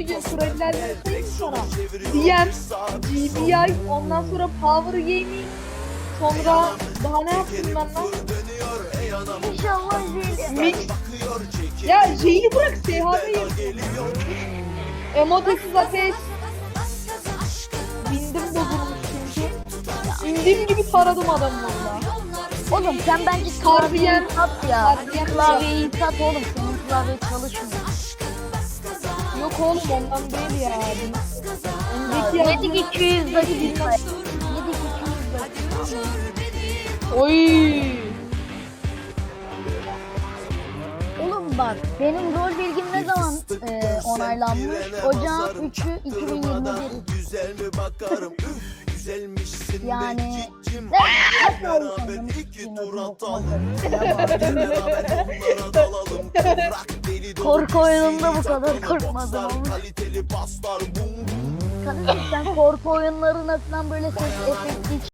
gün kredilerden söyleyeyim sana. DM, GBI, ondan sonra Power Gaming, sonra daha ne yaptım ben lan? İnşallah Zeyli. Mix. Ya J'yi bırak SH'yi. Emotesiz ateş. Bindim bozulmuş çünkü. İndiğim gibi taradım adamı valla. Oğlum sen bence klavyeyi sat ya. Klavyeyi sat oğlum. Senin klavye çalışmıyor. Yok oğlum ondan değil ya. Önceki Yedik yazdım. 200 dakika. Yedik 200 dakika. Oy. Oğlum bak benim rol bilgim ne zaman e, onaylanmış? Ocağın 3'ü 2021. Güzel mi bakarım güzelmişsin Yani be cicim ne Hadi ne oldu beraber iki tur atalım beraber onlara dalalım dolu Korku oyununda bu kadar korkmadım ama. Kaliteli paslar bum bum Kardeşim sen korku oyunlarına falan böyle ses efekti